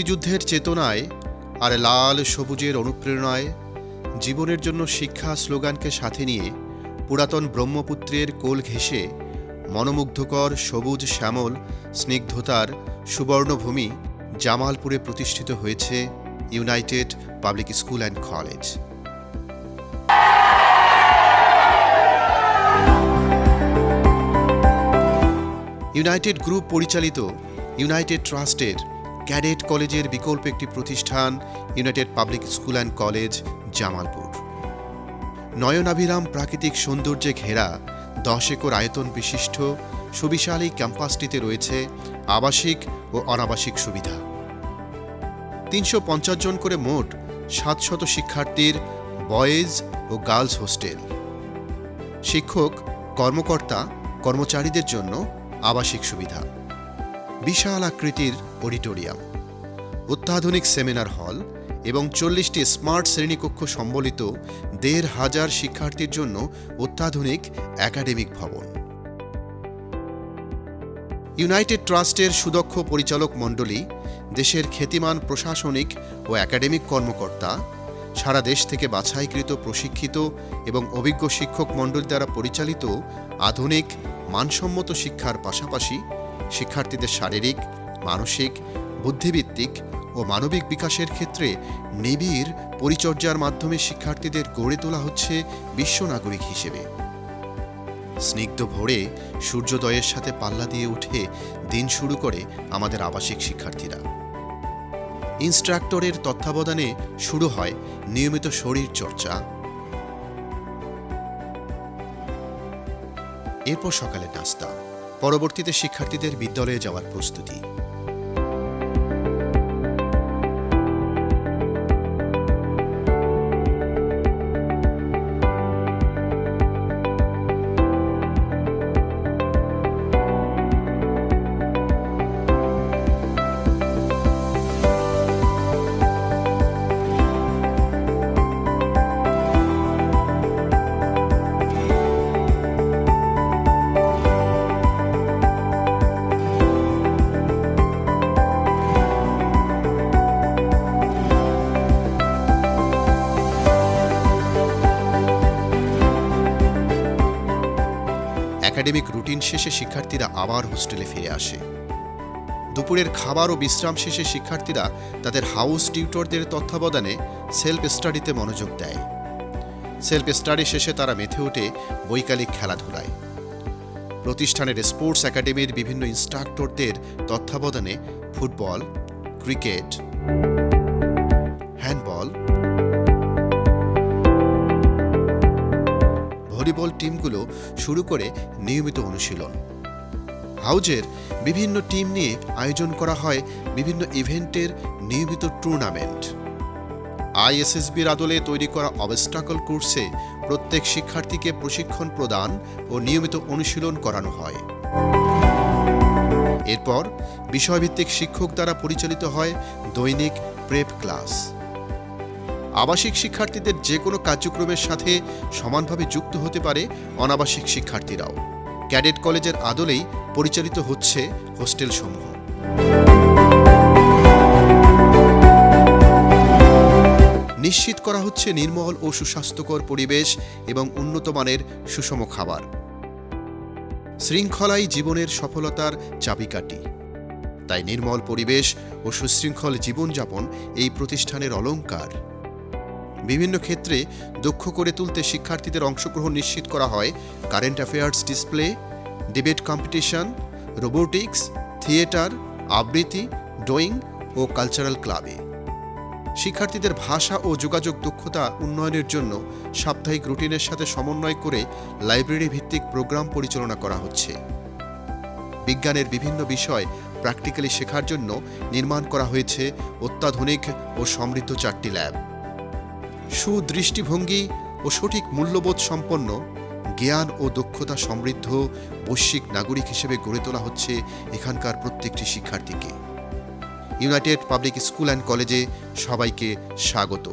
মুক্তিযুদ্ধের চেতনায় আর লাল সবুজের অনুপ্রেরণায় জীবনের জন্য শিক্ষা স্লোগানকে সাথে নিয়ে পুরাতন ব্রহ্মপুত্রের কোল ঘেঁষে মনোমুগ্ধকর সবুজ শ্যামল স্নিগ্ধতার সুবর্ণভূমি জামালপুরে প্রতিষ্ঠিত হয়েছে United Public School and College. United Group পরিচালিত ইউনাইটেড ট্রাস্টের ক্যাডেট কলেজের বিকল্প একটি প্রতিষ্ঠান United Public School and College Jamalpur. নয়নাভিরাম প্রাকৃতিক সৌন্দর্যে ঘেরা, দশ একর আয়তন বিশিষ্ট, সুবিশাল এই ক্যাম্পাসটিতে রয়েছে আবাসিক ও অনাবাসিক সুবিধা। তিনশো পঞ্চাশ জন করে মোট সাতশত শিক্ষার্থীর বয়েজ ও গার্লস হোস্টেল। শিক্ষক, কর্মকর্তা, কর্মচারীদের জন্য আবাসিক সুবিধা। বিশাল আকৃতির অডিটোরিয়াম, অত্যাধুনিক সেমিনার হল এবং চল্লিশটি স্মার্ট শ্রেণীকক্ষ সম্বলিত দেড় হাজার শিক্ষার্থীর জন্য অত্যাধুনিক একাডেমিক ভবন। ইউনাইটেড ট্রাস্টের সুদক্ষ পরিচালক মণ্ডলী, দেশের খ্যাতিমান প্রশাসনিক ও একাডেমিক কর্মকর্তা, সারা দেশ থেকে বাছাইকৃত প্রশিক্ষিত এবং অভিজ্ঞ শিক্ষক মণ্ডলী দ্বারা পরিচালিত আধুনিক, মানসম্মত শিক্ষার পাশাপাশি শিক্ষার্থীদের শারীরিক, মানসিক বুদ্ধিভিত্তিক ও মানবিক বিকাশের ক্ষেত্রে নিবিড় পরিচর্যার মাধ্যমে শিক্ষার্থীদের গড়ে তোলা হচ্ছে বিশ্ব নাগরিক হিসেবে। স্নিগ্ধ ভোরে সূর্যোদয়ের সাথে পাল্লা দিয়ে উঠে দিন শুরু করে আমাদের আবাসিক শিক্ষার্থীরা। ইনস্ট্রাক্টরের তত্ত্বাবধানে শুরু হয় নিয়মিত শরীর চর্চা। এরপর সকালে নাস্তা। পরবর্তীতে শিক্ষার্থীদের বিদ্যালয়ে যাওয়ার প্রস্তুতি। একাডেমিক রুটিন শেষে শিক্ষার্থীরা আবার হোস্টেলে ফিরে আসে। দুপুরের খাবার ও বিশ্রাম শেষে শিক্ষার্থীরা তাদের হাউস টিউটরদের তত্ত্বাবধানে সেলফ স্টাডিতে মনোযোগ দেয়। সেলফ স্টাডি শেষে তারা মেথে ওঠে বৈকালিক খেলাধুলায়। প্রতিষ্ঠানের স্পোর্টস একাডেমির বিভিন্ন ইনস্ট্রাক্টরদের তত্ত্বাবধানে ফুটবল, ক্রিকেট, হ্যান্ডবল ভলিবল টিমগুলো শুরু করে নিয়মিত অনুশীলন। হাউজের বিভিন্ন টিম নিয়ে আয়োজন করা হয় বিভিন্ন ইভেন্টের নিয়মিত টুর্নামেন্ট। আইএসএসবির আদলে তৈরি করা অবস্টাকল কোর্সে প্রত্যেক শিক্ষার্থীকে প্রশিক্ষণ প্রদান ও নিয়মিত অনুশীলন করানো হয়। এরপর বিষয়ভিত্তিক শিক্ষক দ্বারা পরিচালিত হয় দৈনিক প্রেপ ক্লাস। আবাসিক শিক্ষার্থীদের যে কোনো কার্যক্রমের সাথে সমানভাবে যুক্ত হতে পারে অনাবাসিক শিক্ষার্থীরাও। ক্যাডেট কলেজের আদলেই পরিচালিত হচ্ছে হোস্টেল সমূহ নিশ্চিত করা হচ্ছে নির্মল ও সুস্বাস্থ্যকর পরিবেশ এবং উন্নত মানের সুষম খাবার। শৃঙ্খলাই জীবনের সফলতার চাবিকাঠি। তাই নির্মল পরিবেশ ও সুশৃঙ্খল জীবনযাপন এই প্রতিষ্ঠানের অলংকার বিভিন্ন ক্ষেত্রে দক্ষ করে তুলতে শিক্ষার্থীদের অংশগ্রহণ নিশ্চিত করা হয়। Current affairs display debate competition robotics theatre আবৃত্তি ড্রয়িং ও কালচারাল ক্লাবে শিক্ষার্থীদের ভাষা ও যোগাযোগ দক্ষতা উন্নয়নের জন্য সাপ্তাহিক রুটিনের সাথে সমন্বয় করে লাইব্রেরি ভিত্তিক প্রোগ্রাম পরিচালনা করা হচ্ছে। বিজ্ঞানের বিভিন্ন বিষয় প্র্যাকটিক্যালি শেখার জন্য নির্মাণ করা হয়েছে অত্যাধুনিক ও সমৃদ্ধ চারটি ল্যাব সুদৃষ্টিভঙ্গি ও সঠিক মূল্যবোধ সম্পন্ন, জ্ঞান ও দক্ষতা সমৃদ্ধ বৈশ্বিক নাগরিক হিসেবে গড়ে তোলা হচ্ছে এখানকার প্রত্যেকটি শিক্ষার্থীকে। ইউনাইটেড পাবলিক স্কুল অ্যান্ড কলেজে সবাইকে স্বাগত।